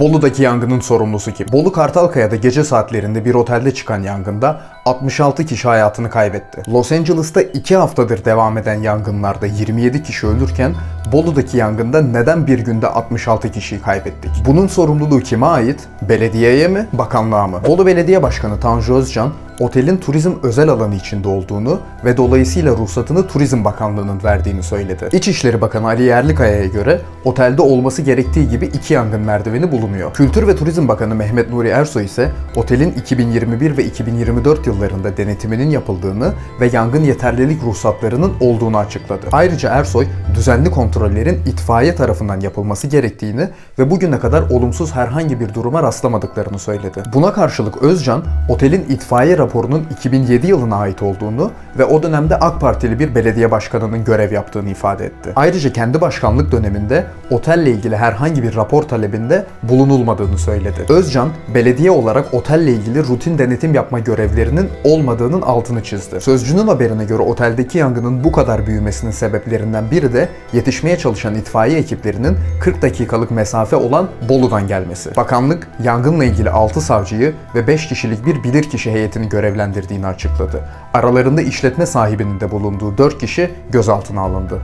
Bolu'daki yangının sorumlusu kim? Bolu Kartalkaya'da gece saatlerinde bir otelde çıkan yangında 66 kişi hayatını kaybetti. Los Angeles'ta 2 haftadır devam eden yangınlarda 27 kişi ölürken Bolu'daki yangında neden bir günde 66 kişiyi kaybettik? Bunun sorumluluğu kime ait? Belediyeye mi? Bakanlığa mı? Bolu Belediye Başkanı Tanju Özcan, otelin turizm özel alanı içinde olduğunu ve dolayısıyla ruhsatını Turizm Bakanlığı'nın verdiğini söyledi. İçişleri Bakanı Ali Yerlikaya'ya göre otelde olması gerektiği gibi iki yangın merdiveni bulunuyor. Kültür ve Turizm Bakanı Mehmet Nuri Ersoy ise otelin 2021 ve 2024 yıllarında denetiminin yapıldığını ve yangın yeterlilik ruhsatlarının olduğunu açıkladı. Ayrıca Ersoy, düzenli kontrollerin itfaiye tarafından yapılması gerektiğini ve bugüne kadar olumsuz herhangi bir duruma rastlamadıklarını söyledi. Buna karşılık Özcan, otelin itfaiye raporunun 2007 yılına ait olduğunu ve o dönemde AK Partili bir belediye başkanının görev yaptığını ifade etti. Ayrıca kendi başkanlık döneminde otelle ilgili herhangi bir rapor talebinde bulunulmadığını söyledi. Özcan, belediye olarak otelle ilgili rutin denetim yapma görevlerinin olmadığının altını çizdi. Sözcünün haberine göre oteldeki yangının bu kadar büyümesinin sebeplerinden biri de yetişmeye çalışan itfaiye ekiplerinin 40 dakikalık mesafe olan Bolu'dan gelmesi. Bakanlık yangınla ilgili 6 savcıyı ve 5 kişilik bir bilirkişi heyetini görevlendirdiğini açıkladı. Aralarında işletme sahibinin de bulunduğu 4 kişi gözaltına alındı.